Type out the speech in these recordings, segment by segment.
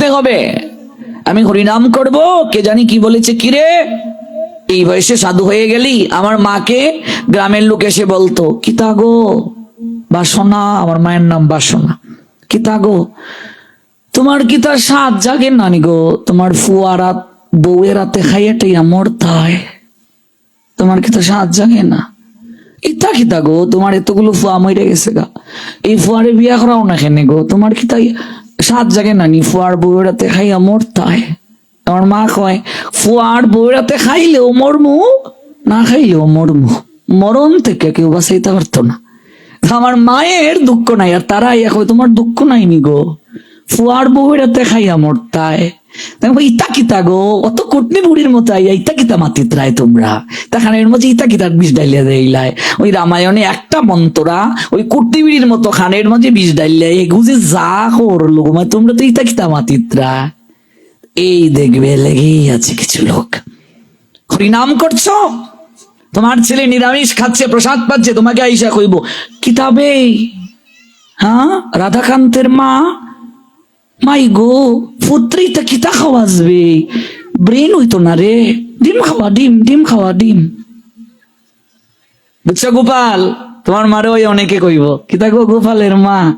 যেতে হবে। আমি হরিনাম করব, কে জানি কি বলেছে কিরে এই বয়সে সাধু হয়ে গেলি? আমার মাকে গ্রামের লোক এসে বলতো কিতা গো? বাসনা, আমার মায়ের নাম বাসনা। কিতা গো? তোমার কি তার সাত জাগে নানি গো? তোমার ফুয়ারা বউয়ের রাতে খাইয়ে টাইয়া মরতায় তোমার কি তো সাত জাগে না? ইতা কিতা গো? তোমার এতগুলো ফুয়া মরে গেছে গা। এই ফুয়ারে বিয়া করাও না কেনে গো? তোমার কি তাই সাত জাগে নানি, ফুয়ার বউরাতে খাই খাইয়া তাই আমার মা কয়, ফুয়ার বউরাতে রাতে খাইলেও মরমু, না খাইলেও মরমু। মরণ থেকে কেউ বাঁচাইতে পারতো না। আমার মায়ের দুঃখ নাই, আর তারাই এখন তোমার দুঃখ নাই নি গো? ফুয়ার বউয়েরাতে খাইয়া মরতায়। ইতা কিতা গো, অত কুটনি বুড়ির মতো আইয়া ইতা কিতা মাতিত রায় তোমরা? তাখানের মধ্যে ইতা কিতার বিষ ডাইলিয়া দেইলাই ওই রামায়ণে একটা মন্তরা, ওই কুটনি বিড়ির মতো খানের মাঝে বিষ ডাইলিয়া এগুজে যা করল মানে তোমরা তো ইতা কিতা মাতিত্রা এই দেখবে লেগেই আছে কিছু লোক। হরিনাম করছ? তোমার ছেলে নিরামিষ খাচ্ছে, প্রসাদ পাচ্ছে, তোমাকে আইসা কইব, কিতাবে? হ্যাঁ রাধাকান্তের মা মাই গো পুত্রীটা কিতা খাওয়াজবে ব্রেন হইতো না রে। ডিম খাওয়া, ডিম ডিম খাওয়া, ডিম। বুঝছ গোপাল? তোমার মারে ওই অনেকে কইব কিতা গো গোপালের মা?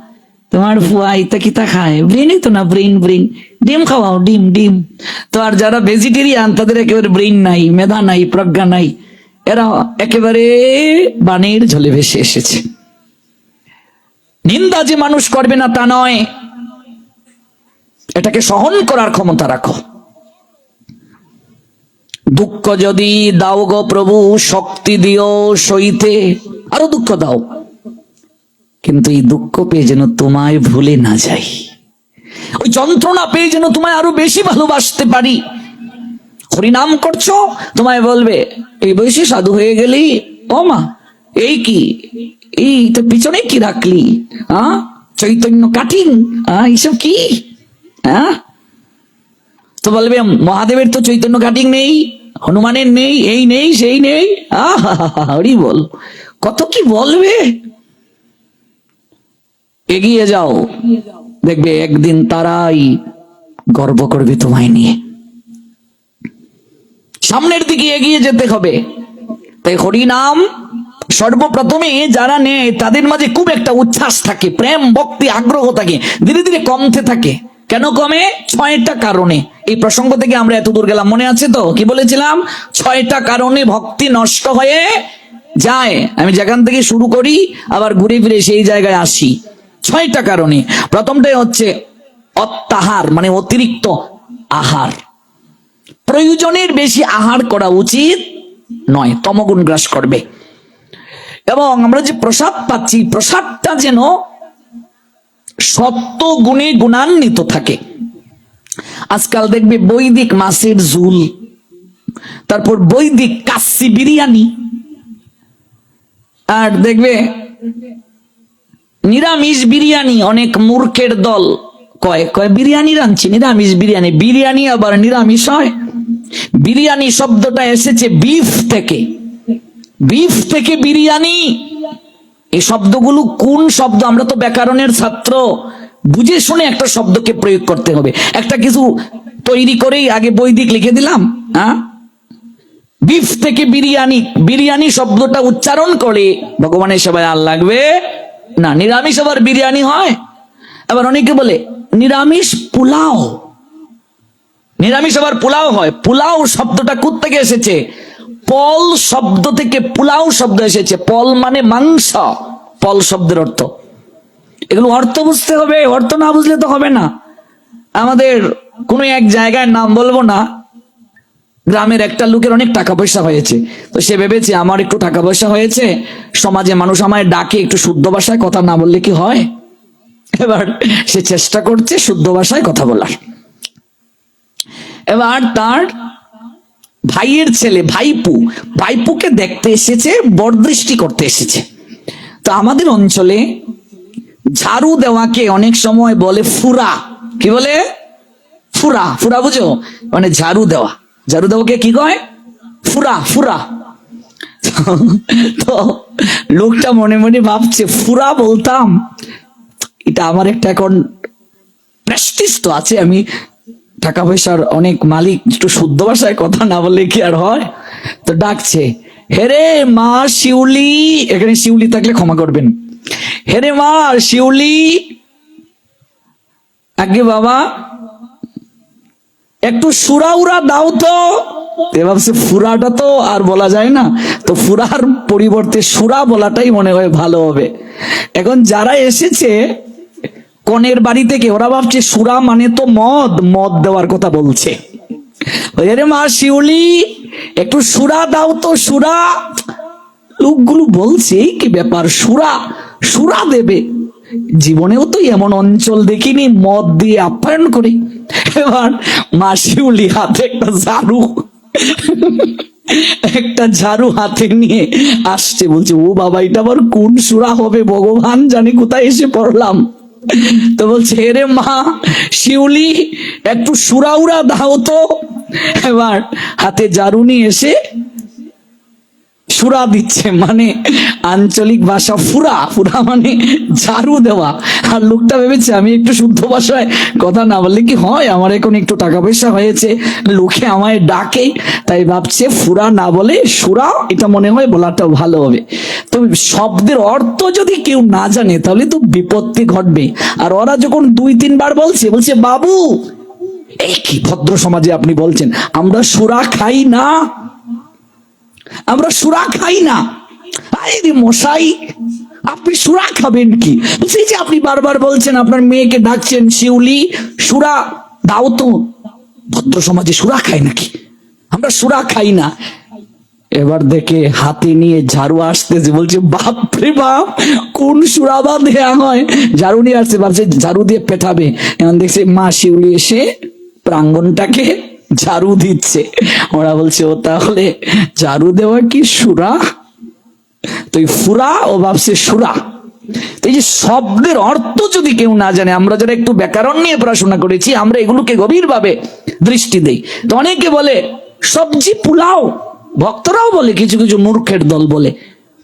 তোমার ফুয়া ইতা কিতা খায়? ব্রেন হইতো না, ব্রেন ব্রেন। ডিম খাওয়াও, ডিম ডিম। তো আর যারা ভেজিটেরিয়ান তাদের একেবারে ব্রেন নাই, মেধা নাই, প্রজ্ঞা নাই। এরা একেবারে বানের ঝলে ভেসে এসেছে। নিন্দা যে মানুষ করবে না তা নয়। এটাকে সহন করার ক্ষমতা রাখো। দুঃখ যদি দাও গো প্রভু, শক্তি দিও সইতে, আরও দুঃখ দাও। কিন্তু এই দুঃখ পেয়ে যেন তোমায় ভুলে না যাই। ওই যন্ত্রণা পেয়ে যেন তোমায় আরও বেশি ভালোবাসতে পারি। হরিনাম করছ, তোমায় বলবে, এই বয়সে সাধু হয়ে গেলি? ও মা, এই কি? এই তো পিছনে কি রাখলি? হ্যাঁ চৈতন্য কাঠিন হ্যাঁ এইসব কি? হ্যাঁ? তো বলবে, মহাদেবের তো চৈতন্য কাটিং নেই, হনুমানের নেই, এই নেই, সেই নেই। হরি বল। কত কি বলবে? এগিয়ে যাও। দেখবে একদিন তারাই গর্ব করবে তোমায় নিয়ে। সামনের দিকে এগিয়ে যেতে হবে। তাই হরিনাম সর্বপ্রথমে যারা নেয়, তাদের মাঝে খুব একটা উচ্ছ্বাস থাকে, প্রেম, ভক্তি, আগ্রহ থাকে, ধীরে ধীরে কমতে থাকে। কেন কমে? ছয়টা কারণে। এই প্রসঙ্গ থেকে আমরা এত দূর গেলাম, মনে আছে তো? কি বলেছিলাম? ছয়টা কারণে ভক্তি নষ্ট হয়ে যায়। আমি যেখান থেকে শুরু করি, আবার ঘুরে ফিরে সেই জায়গায় আসি। ছয়টা কারণে। প্রথমটাই হচ্ছে অত্যাহার মানে অতিরিক্ত আহার। প্রয়োজনের বেশি আহার করা উচিত নয়, তমগুণ গ্রাস করবে। এবং আমরা যে প্রসাদ পাচ্ছি, প্রসাদটা যেন সত্য গুণে গুণান্বিত থাকে। আজকাল দেখবে বৈদিক মাছের ঝুল, তারপর বৈদিক কাচ্চি বিরিয়ানি, আর দেখবে নিরামিষ বিরিয়ানি অনেক মূর্খের দল কয় কয় বিরিয়ানি রাঁধছি, নিরামিষ বিরিয়ানি বিরিয়ানি আবার নিরামিষ হয়। বিরিয়ানি শব্দটা এসেছে বিফ থেকে বিফ থেকে বিরিয়ানি। এই শব্দগুলো কোন শব্দ? আমরা তো ব্যাকরণের ছাত্র। বুঝে শুনে একটা শব্দকে প্রয়োগ করতে হবে। একটা কিছু তৈরি করেই আগে বৈদিক লিখে দিলাম হ্যাঁ? বিফ থেকে বিরিয়ানি বিরিয়ানি শব্দটা উচ্চারণ করে ভগবানের সেবায় আর লাগবে না। নিরামিষ আবার বিরিয়ানি হয়? আবার অনেকে বলে, নিরামিষ পোলাও। নিরামিষ আবার পোলাও হয়। পোলাও শব্দটা থেকে এসেছে? পল শব্দ থেকে পোলাও শব্দ এসেছে। পল মানে মাংস। পল শব্দের অর্থ। এগুলো অর্থ বুঝতে হবে, অর্থ না বুঝলে তো হবে না। আমাদের কোনো এক জায়গায় নাম বলব না, গ্রামের একটা লোকের অনেক টাকা পয়সা হয়েছে। তো সে ভেবেছে, আমার একটু টাকা পয়সা হয়েছে, সমাজে মানুষ আমায় ডাকে একটু শুদ্ধ ভাষায় কথা না বললে কি হয়? এবার সে চেষ্টা করছে শুদ্ধ ভাষায় কথা বলার। এবার তার ভাইয়ের ছেলে, ভাইপু। ভাইপুকে দেখতে এসেছে, বরদৃষ্টি করতে এসেছে। তো আমাদের অঞ্চলে ঝাড়ু দেওয়াকে অনেক সময় বলে ফুরা। কি বলে? ফুরা ফুরা বুঝো? মানে ঝাড়ু দেওয়া। ঝাড়ু দেওয়াকে কি কয়? ফুরা ফুরা। তো লোকটা মনে মনে ভাবছে, ফুরা বলতাম। এটা আমার একটা এখন প্রেস্টিজ তো আছে, আমি টাকা পয়সার অনেক মালিক একটু শুদ্ধ ভাষায় কথা না বললে কি আর হয়? তো ডাকছে হেরে মা শিউলি। এখানে শিউলি থাকলে ক্ষমা করবেন। হেরে মা শিউলি। আগে বাবা, একটু সুরা উরা দাও তো। ভাবছে, ফুরাটা তো আর বলা যায় না। তো ফুরার পরিবর্তে সুরা বলাটাই মনে হয় ভালো হবে। এখন যারা এসেছে কনের বাড়ি থেকে ওরা ভাবছে, সুরা মানে তো মদ মদ দেওয়ার কথা বলছে। মা, শিউলি, একটু সুরা দাও তো, সুরা। লোকগুলো বলছে কি ব্যাপার? সুরা সুরা দেবে? জীবনেও তো এমন অঞ্চল দেখিনি, মদ দিয়ে আপ্যায়ন করি। এবার মা শিউলি হাতে একটা ঝাড়ু একটা ঝাড়ু হাতে নিয়ে আসছে। বলছে, ও বাবা, এটা আবার কোন সুরা হবে? ভগবান জানি কোথায় এসে পড়লাম। তো বলছে রে মা শিউলি একটু সুরাউরা দাও তো। এবার হাতে জারুনি এসে সুরা দিচ্ছে মানে আঞ্চলিক ভাষা ফুরা ফুরা মানে ঝাড়ু দেওয়া। আর লোকটা ভেবেছে, আমি একটু শুদ্ধ ভাষায় কথা না বললে কি হয়? আমার এখন একটু টাকা পয়সা হয়েছে। লোকে আমায় ডাকে, তাই ভাবছে ফুরা না বলে সুরা, এটা মনে হয় বলাটাও ভালো হবে। তো শব্দের অর্থ যদি কেউ না জানে, তাহলে তো বিপত্তি ঘটবে আর ওরা যখন দুই, তিনবার বলছে বলছে, বাবু, এই কি ভদ্র সমাজে আপনি বলছেন? আমরা সুরা খাই না। আমরা সুরা খাই না। আরে মশাই, আপনি সুরা খাবেন কি? বলছি যে আপনি বারবার বলছেন, আপনার মেয়েকে ডাকছেন শিউলি, সুরা দাও তো। ভদ্র সমাজে সুরা খায় নাকি? আমরা সুরা খাই না। এবার দেখে হাতে নিয়ে ঝাড়ু আসতেছে, বলছে, বাপরে বাপ, কোন সুরাবা দেয়া হয় ঝাড়ু নিয়ে আসছে, ভাবছে, ঝাড়ু দিয়ে পেটাবে। এখন দেখছে মা শিউলি এসে প্রাঙ্গনটাকে ঝাড়ু দিচ্ছে। ওরা বলছে, ও তাহলে ঝাড়ু দেওয়া কি সুরা? তো এই ফুরা, ও ভাবছে সুরা। এই যে শব্দের অর্থ যদি কেউ না জানে, আমরা যারা একটু ব্যাকরণ নিয়ে পড়াশোনা করেছি, আমরা এগুলোকে গভীরভাবে দৃষ্টি দেই। তো অনেকে বলে, সবজি পোলাও। ভক্তরাও বলে, কিছু কিছু মূর্খের দল বলে,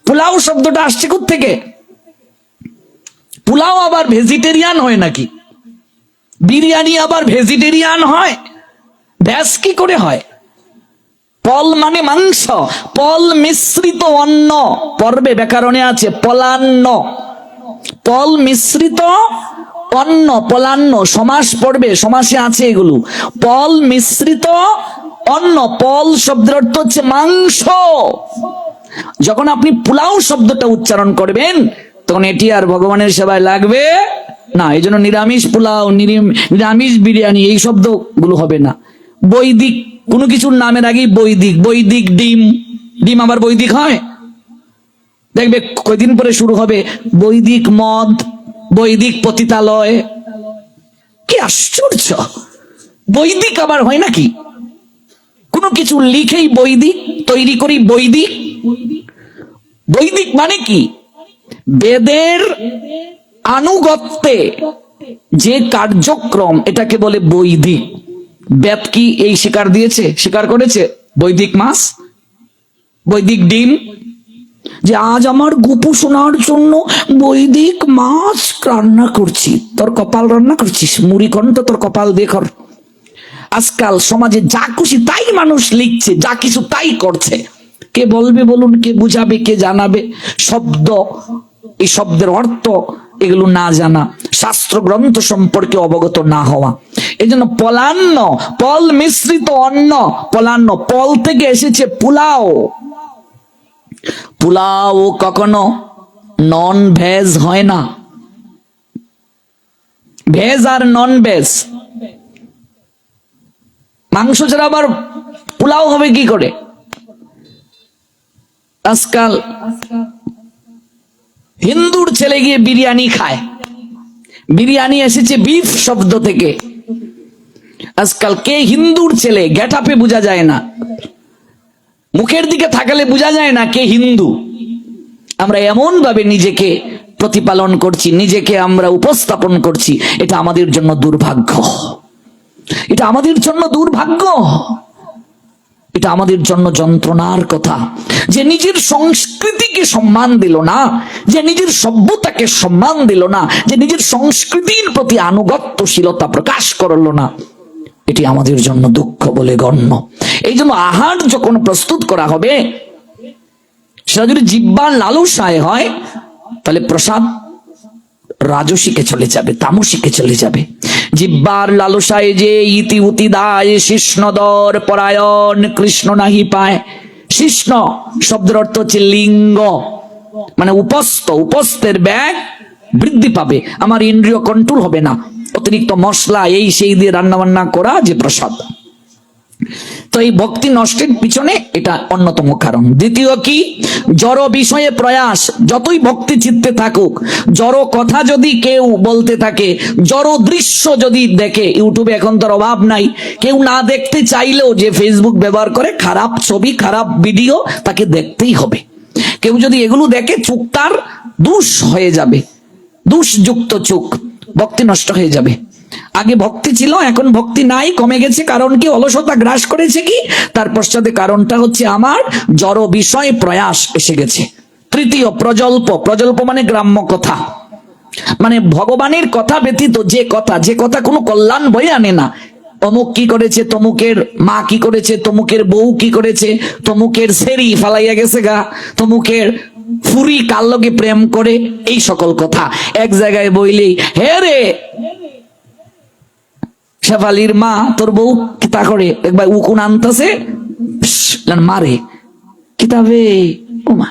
পোলাও শব্দটা আসছে থেকে পোলাও আবার ভেজিটেরিয়ান হয় নাকি? বিরিয়ানি আবার ভেজিটেরিয়ান হয়? ব্যাস কি করে হয়? পল মানে মাংস, পল মিশ্রিত অন্ন, পর্বে ব্যাকরণে আছে পলান্ন। পল মিশ্রিত অন্ন, পলান্ন, সমাস পড়বে সমাসে আছে এগুলো। পল মিশ্রিত অন্ন, পল শব্দের অর্থ হচ্ছে মাংস। যখন আপনি পোলাও শব্দটা উচ্চারণ করবেন, তখন এটি আর ভগবানের সেবায় লাগবে না। এই জন্য নিরামিষ পোলাও নিরিম- নিরামিষ বিরিয়ানি, এই শব্দগুলো হবে না। বৈদিক, কোনো কিছুর নামের আগেই বৈদিক বৈদিক ডিম। ডিম আবার বৈদিক হয়? দেখবে কয়দিন পরে শুরু হবে? বৈদিক মদ, বৈদিক পতিতালয়। কি আশ্চর্য! বৈদিক আবার হয় নাকি? কোনো কিছু লিখেই বৈদিক, তৈরি করি বৈদিক? বৈদিক মানে কি? বেদের আনুগত্যে যে কার্যক্রম, এটাকে বলে বৈদিক। বেদ কি এই শিকার দিয়েছে? শিকার করেছে? বৈদিক মাস? বৈদিক ডিম? যে আজ আমার গুপু শোনার জন্য বৈদিক মাছ রান্না করছি। তোর কপাল রান্না করছিস? মুড়ি কণ্ঠ তোর কপাল দিয়ে কর। আজকাল সমাজে যা খুশি তাই মানুষ লিখছে, যা কিছু তাই করছে। কে বলবে বলুন, কে বুঝাবে, কে জানাবে? শব্দ, এই শব্দের অর্থ এগুলো না জানা। শাস্ত্র গ্রন্থ সম্পর্কে অবগত না হওয়া। এই জন্য পলান্ন, পল মিশ্রিত অন্ন, পলান্ন, পল থেকে এসেছে পোলাও। পোলাও কখনো নন ভেজ হয় না। ভেজ আর নন ভেজ মাংস ছাড়া আবার পোলাও হবে কি করে? আজকাল হিন্দুর ছেলে গিয়ে বিরিয়ানি খায়। বিরিয়ানি এসেছে বিফ শব্দ থেকে। আজকাল কে হিন্দুর ছেলে গেটাপে বোঝা যায় না। মুখের দিকে থাকালে বোঝা যায় না কে হিন্দু। আমরা এমন ভাবে নিজেকে প্রতিপালন করছি, নিজেকে আমরা উপস্থাপন করছি, এটা আমাদের জন্য দুর্ভাগ্য। এটা আমাদের জন্য দুর্ভাগ্য। এটা আমাদের জন্য যন্ত্রণার কথা। যে নিজের সংস্কৃতিকে সম্মান দিল না, যে নিজের সভ্যতাকে সম্মান দিল না, যে নিজের সংস্কৃতির প্রতি আনুগত্যশীলতা প্রকাশ করল না এটি আমাদের জন্য দুঃখ বলে গণ্য। এই জন্য আহার যখন প্রস্তুত করা হবে, সেটা যদি জিব্বার লালসায় হয়, তাহলে প্রসাদ রাজসিকে চলে যাবে, তামসিকে চলে যাবে। জিব্বার লালসায় যে ইতি উতি দায় শিষ্ণদর পরায়ণ, কৃষ্ণ নাহি পায়। শিষ্ণ শব্দের অর্থ হচ্ছে লিঙ্গ। মানে উপস্থ, উপস্থের ব্যাগ বৃদ্ধি পাবে। আমার ইন্দ্রিয় কন্ট্রোল হবে না। অতিরিক্ত মশলা, এই সেই দিয়ে রান্না বান্না করা যে প্রসাদ। তো এই ভক্তি নষ্টের পিছনে এটা অন্যতম কারণ। দ্বিতীয় কি? জড় বিষয়ে প্রয়াস। যতই ভক্তি চিত্তে থাকুক, জড় কথা যদি কেউ বলতে থাকে, জড় দৃশ্য যদি দেখে, ইউটিউবে এখন তার অভাব নাই। কেউ না দেখতে চাইলেও যে ফেসবুক ব্যবহার করে, খারাপ ছবি, খারাপ ভিডিও তাকে দেখতেই হবে। কেউ যদি এগুলো দেখে চোখ তার দুষ হয়ে যাবে। দুষযুক্ত চোখ ভক্তি নষ্ট হয়ে যাবে। আগে ভক্তি ছিল, এখন ভক্তি নাই, কমে গেছে, কারণ কি অলসতা গ্রাস করেছে কি? তার পশ্চাতে কারণটা হচ্ছে আমার জড় বিষয় প্রয়াস এসে গেছে। তৃতীয় প্রজল্প প্রজল্প মানে গ্রাম্য কথা। মানে ভগবানের কথা ব্যতীত যে কথা যে কথা কোনো কল্যাণ বই আনে না। অমুক কি করেছে, তমুকের মা কি করেছে, তমুকের বউ কি করেছে, তমুকের সেরি ফালাইয়া গেছে গা, তমুকের ফুরি কার লগে প্রেম করে? এই সকল কথা। এক জায়গায় বইলেই হে রে! শেফালির মা তোর বউ কিতা করে? একবার উকুন আনতেছে মারে কিতাবে ও মা,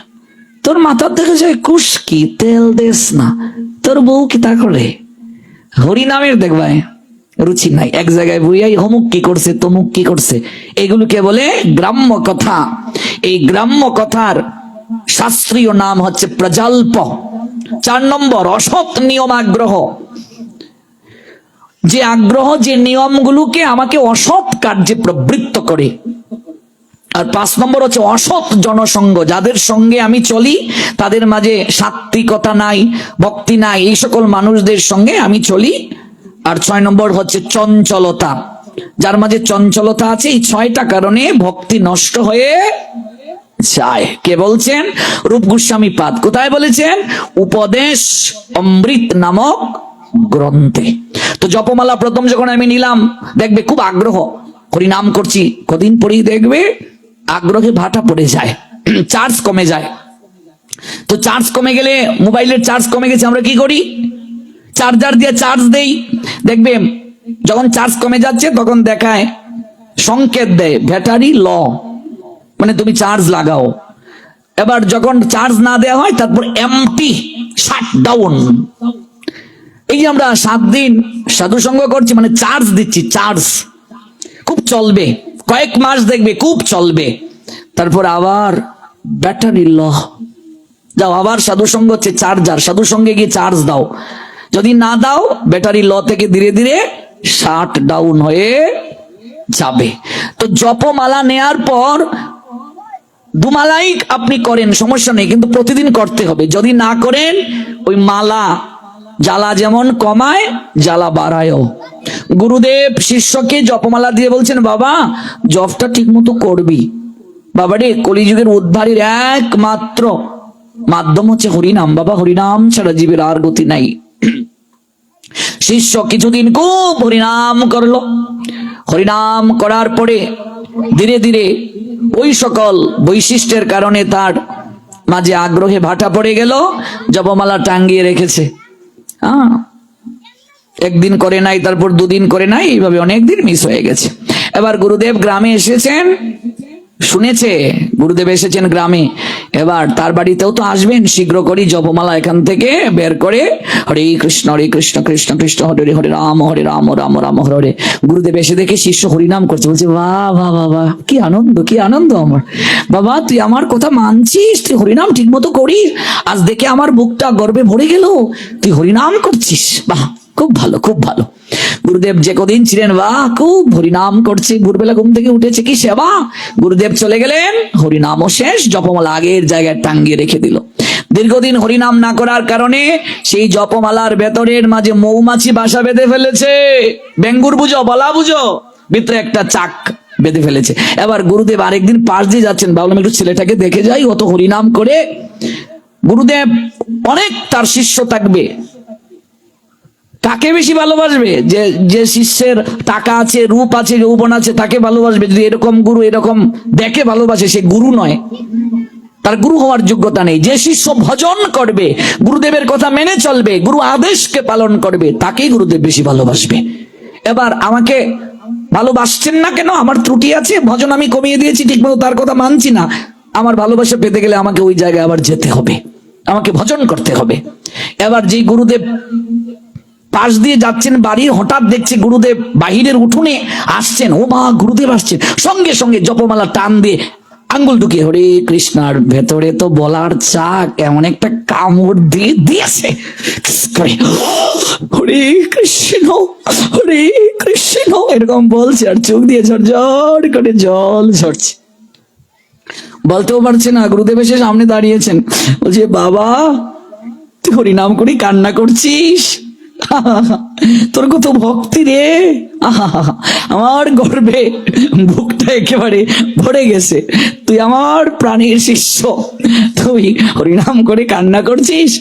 তোর মাথার থেকে যায় কুশকি তেল দেস না। তোর বউ কিতা করে? হরি নামের দেখবাই, রুচি নাই। এক জায়গায় বইয়াই হমুক কি করছে, তমুক কি করছে? এগুলোকে বলে গ্রাম্য কথা। এই গ্রাম্য কথার শাস্ত্রীয় নাম হচ্ছে প্রজল্প। চার নম্বর, অসৎ নিয়ম আগ্রহ। যে আগ্রহ, যে নিয়মগুলোকে আমাকে অসৎ কার্যে প্রবৃত্ত করে। আর পাঁচ নম্বর হচ্ছে অসৎ জনসংঘ। যাদের সঙ্গে আমি চলি, তাদের মাঝে সাত্বিকতা নাই, ভক্তি নাই, এই সকল মানুষদের সঙ্গে আমি চলি। আর ছয় নম্বর হচ্ছে চঞ্চলতা। যার মাঝে চঞ্চলতা আছে, এই ছয়টা কারণে ভক্তি নষ্ট হয়ে যায় কে বলছেন? রূপ গোস্বামী পাদ। কোথায় বলেছেন? উপদেশ অমৃত নামক গ্রন্থে। তো জপমালা প্রথম যখন আমি নিলাম, দেখবে খুব আগ্রহ। হরি, নাম করছি। কদিন পরেই দেখবে আগ্রহে ভাটা পড়ে যায়। চার্জ কমে যায়। তো চার্জ কমে গেলে মোবাইলের চার্জ কমে গেছে, আমরা কি করি? চার্জার দিয়ে চার্জ দেই। দেখবে যখন চার্জ কমে যাচ্ছে, তখন দেখায়, সংকেত দেয়, ব্যাটারি ল। মানে তুমি চার্জ লাগাও। এবার যখন চার্জ না দেওয়া হয়, তারপর এমটি শাট ডাউন এই যে আমরা সাত দিন সাধু সঙ্গ করছি মানে চার্জ দিচ্ছি চার্জ খুব চলবে। কয়েক মাস দেখবে, খুব চলবে। তারপর আবার ব্যাটারি ল। যাও, আবার সাধু সঙ্গ হচ্ছে চার্জার সাধু সঙ্গে গিয়ে চার্জ দাও। যদি না দাও, ব্যাটারি ল থেকে ধীরে ধীরে শাট ডাউন হয়ে যাবে। তো জপমালা নেয়ার পর দুমালাই আপনি করেন, সমস্যা নেই, কিন্তু প্রতিদিন করতে হবে। যদি না করেন, ওই মালা, জ্বালা যেমন কমায়, জ্বালা বাড়ায়ও। গুরুদেব শিষ্যকে জপমালা দিয়ে বলছেন, বাবা, জপটা ঠিক মতো করবি। বাবা রে, কলিযুগের উদ্ধারের একমাত্র মাধ্যম হচ্ছে হরিনাম। বাবা, হরিনাম ছাড়া জীবের আর গতি নাই। শিষ্য কিছুদিন খুব হরিনাম করল। হরিনাম করার পরে ধীরে ধীরে ওই সকল বৈশিষ্ট্যের কারণে তার মাঝে আগ্রহে ভাটা পড়ে গেল, জপমালা টাঙ্গিয়ে রেখেছে। হ্যাঁ। একদিন করে নাই, তারপর দুদিন করে নাই, এইভাবে অনেকদিন মিস হয়ে গেছে। এবার গুরুদেব গ্রামে এসেছেন। শুনেছে, গুরুদেব এসেছেন গ্রামে। এবার তার বাড়িতেও তো আসবেন, শীঘ্র করি জপমালা এখান থেকে বের করে হরে কৃষ্ণ হরে কৃষ্ণ কৃষ্ণ কৃষ্ণ, হরে হরে রাম হরে রাম রাম রাম, হরে গুরুদেব এসে দেখে শিষ্য হরিনাম করছে, বলছে, বাহ বাহ বাহ কি আনন্দ কি আনন্দ আমার। বাবা, তুই আমার কথা মানছিস, তুই হরিনাম ঠিক মতো করিস, আজ দেখে আমার বুকটা গর্বে ভরে গেল, তুই হরিনাম করছিস, বাহ। খুব ভালো খুব ভালো। গুরুদেব যে কদিন ছিলেন বাহ খুব হরিনাম করছে। ভোরবেলা ঘুম থেকে উঠেছে কি সেবা? গুরুদেব চলে গেলেন, হরিনামও শেষ, জপমালা আগের জায়গায় টাঙ্গিয়ে রেখে দিল। দীর্ঘদিন হরিনাম না করার কারণে সেই জপমালার ভেতরের মাঝে মৌমাছি বাসা বেঁধে ফেলেছে। বেঙ্গুর বুঝো, বলা বুঝো? ভিতরে একটা চাক বেঁধে ফেলেছে। এবার গুরুদেব আরেকদিন পাশ দিয়ে যাচ্ছেন। ভাবলাম একটু ছেলেটাকে দেখে যাই অত হরিনাম করে। গুরুদেব অনেক তার শিষ্য থাকবে। কাকে বেশি ভালোবাসবে? যে যে শিষ্যের টাকা আছে, রূপ আছে, যৌবন আছে, তাকে ভালোবাসবে? যদি এরকম গুরু এরকম দেখে ভালোবাসে, সে গুরু নয়। তার গুরু হওয়ার যোগ্যতা নেই। যে শিষ্য ভজন করবে, গুরুদেবের কথা মেনে চলবে, গুরু আদেশকে পালন করবে, তাকেই গুরুদেব বেশি ভালোবাসবে। এবার আমাকে ভালোবাসছেন না কেন? আমার ত্রুটি আছে, ভজন আমি কমিয়ে দিয়েছি, ঠিকমতো তার কথা মানছি না। আমার ভালোবাসা পেতে গেলে আমাকে ওই জায়গায় আবার যেতে হবে। আমাকে ভজন করতে হবে। এবার যেই গুরুদেব পাশ দিয়ে যাচ্ছেন বাড়ির হঠাৎ দেখছে গুরুদেব বাহিরের উঠোনে আসছেন। ও মা, গুরুদেব আসছেন। সঙ্গে সঙ্গে জপমালা টান দিয়ে আঙ্গুল ঢুকিয়ে হরে কৃষ্ণার ভেতরে তো বলার চাক, এমন একটা কামড় দিয়ে দিয়েছে। হরে কৃষ্ণ হরে কৃষ্ণ। এরকম বলছে আর চোখ দিয়ে ঝরঝর করে জল ঝরছে। বলতেও পারছে না, গুরুদেব এসে সামনে দাঁড়িয়েছেন। বলছে, বাবা, তুই হরিনাম করি কান্না করছিস? তোর কত ভক্তি রে? আমার গর্বে বুকটা একেবারে ভরে গেছে। তুই আমার প্রাণীর শিষ্য। তুই হরিনাম করে কান্না করছিস?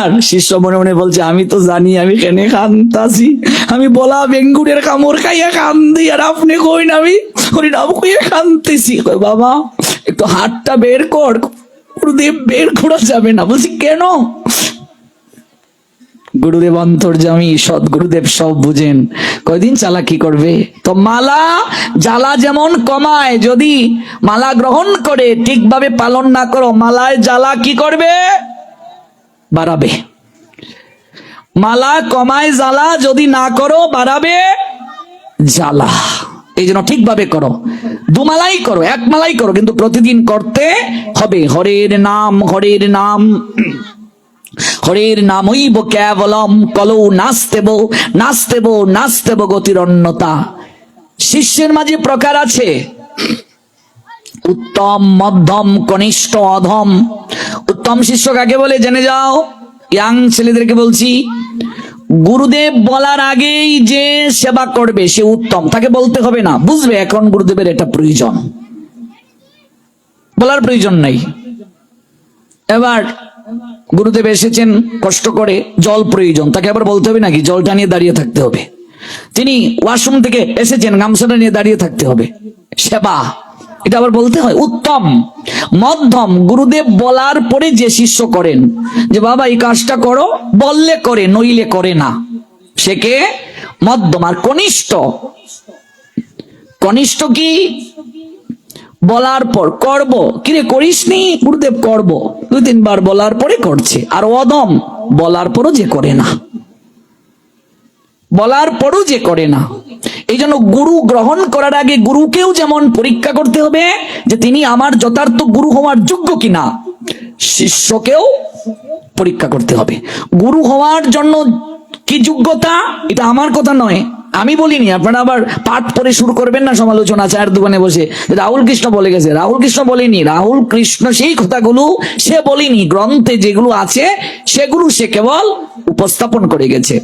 আর শিষ্য মনে মনে বলছে, আমি তো জানি, আমি কেন কান্তাছি আমি বলা বেঙ্গুরের কামড় খাইয়া কান্দি, আর আপনি কই না আমি হরিনাম কইয়া কান্দিছি। কই বাবা, একটু হাতটা বের কর। গুরুদেব বের করা যাবে না। বলছি, কেন? গুরুদেব অন্তর্জামী সৎ গুরুদেব সব বুঝেন। কয়দিন চালাকি করবে? তো মালা জ্বালা যেমন কমায়, যদি মালা গ্রহণ করে, ঠিকভাবে পালন না করো, মালায় জ্বালা কি করবে? বাড়াবে। মালা কমায় জ্বালা, যদি না করো, বাড়াবে জ্বালা। এই জন্য ঠিকভাবে করো। দুমালাই করো, এক মালাই করো, কিন্তু প্রতিদিন করতে হবে। হরের নাম হরের নাম। হরের নামইব কেবলম, কলৌ নাস্তেব নাস্তেব নাস্তেব গতির অন্যতা। শিষ্যের মাঝে প্রকার আছে, উত্তম, মধ্যম, কনিষ্ঠ, অধম। উত্তম শিষ্য কাকে বলে জেনে যাও? ইয়াং ছেলেদেরকে বলছি, গুরুদেব বলার আগেই যে সেবা করবে, সে উত্তম। তাকে বলতে হবে না, বুঝবে এখন গুরুদেবের এটা প্রয়োজন। বলার প্রয়োজন নেই। এবার গুরুদেব এসেছেন, কষ্ট করে জল প্রয়োজন, তাকে আবার বলতে হবে নাকি, জলটা নিয়ে দাঁড়িয়ে থাকতে হবে। তিনি ওয়াশরুম থেকে এসেছেন, গামছাটা নিয়ে দাঁড়িয়ে থাকতে হবে। সেবা, এটা আবার বলতে হয়, উত্তম, মধ্যম, গুরুদেব বলার পরে যে শিষ্য করেন, যে বাবা, এই কাজটা করো, বললে করে, নইলে করে না। সে কে? মধ্যম, আর কনিষ্ঠ। কনিষ্ঠ কি? বলার পর করব। কিরে করিসনি গুরুদেব করব। দুই তিনবার বলার পরে করছে। আর অদম বলার পরও যে করে না। বলার পরও যে করে না। এই জন্য গুরু গ্রহণ করার আগে গুরুকেও যেমন পরীক্ষা করতে হবে, যে তিনি আমার যথার্থ গুরু হওয়ার যোগ্য কিনা, শিষ্যকেও পরীক্ষা করতে হবে। গুরু হওয়ার জন্য কি যোগ্যতা? এটা আমার কথা নয়। আমি বলিনি, আপনারা আবার পাঠ পরে শুরু করবেন না সমালোচনা চায়ের দোকানে বসে? রাহুল কৃষ্ণ বলে গেছে, রাহুল কৃষ্ণ বলেনি, রাহুল কৃষ্ণ সেই কথাগুলো সে বলেনি, গ্রন্থে যেগুলো আছে সেগুলো সে কেবল উপস্থাপন করে গেছে।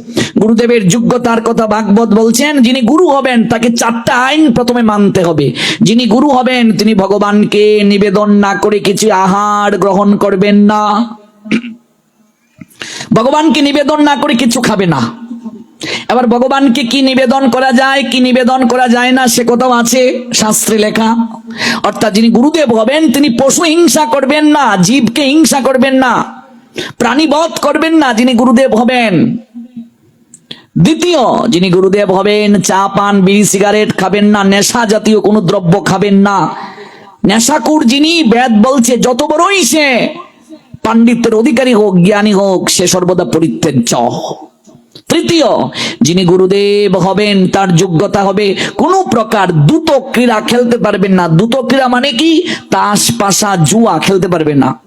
গুরুদেবের যোগ্যতার কথা ভাগবত বলছেন, যিনি গুরু হবেন, তাকে চারটা আইন প্রথমে মানতে হবে। যিনি গুরু হবেন, তিনি ভগবানকে নিবেদন না করে কিছু আহার গ্রহণ করবেন না। ভগবানকে নিবেদন না করে কিছু খাবে না। এবার ভগবানকে কি নিবেদন করা যায়, কি নিবেদন করা যায় না, সে কোথাও আছে? শাস্ত্রে লেখা। অর্থাৎ যিনি গুরুদেব হবেন, তিনি পশু হিংসা করবেন না, জীবকে হিংসা করবেন না, প্রাণীবধ করবেন না যিনি গুরুদেব হবেন। দ্বিতীয়, যিনি গুরুদেব হবেন, চা, পান, বিড়ি, সিগারেট খাবেন না, নেশা জাতীয় কোনো দ্রব্য খাবেন না। নেশাকুর যিনি, বেদ বলছে, যত বড়ই সে, পাণ্ডিত্যের অধিকারী হোক, জ্ঞানী হোক, সে সর্বদা পরিত্যাজ্য। তৃতীয়, যিনি গুরুদেব হবেন, তার যোগ্যতা হবে কোনো প্রকার দ্রুত ক্রীড়া খেলতে পারবেন না। দ্রুত ক্রীড়া মানে কি? তাস পাশা জুয়া খেলতে পারবেন না।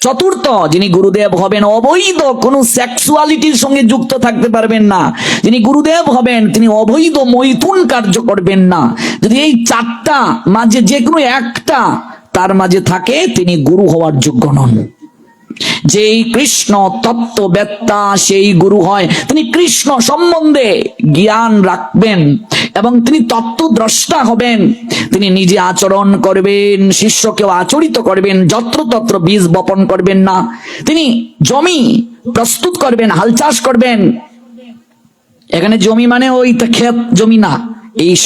চতুর্থ, যিনি গুরুদেব হবেন, অবৈধ কোনো সেক্সুয়ালিটির সঙ্গে যুক্ত থাকতে পারবেন না। যিনি গুরুদেব হবেন, তিনি অবৈধ মৈথুন কার্য করবেন না। যদি এই চারটা মাঝে যে কোনো একটা তার মাঝে থাকে, তিনি গুরু হওয়ার যোগ্য নন। যেই কৃষ্ণ তত্ত্ববেত্তা সেই গুরু হয়, তিনি কৃষ্ণ সম্বন্ধে জ্ঞান রাখবেন এবং তিনি তত্ত্বদ্রষ্টা হবেন। তিনি নিজে আচরণ করবেন, শিষ্যকেও আচরিত করবেন, যত্রতত্র বীজ বপন করবেন না। তিনি জমি প্রস্তুত করবেন, হাল চাষ করবেন। এখানে জমি মানে ওই ক্ষেত, জমি না। এই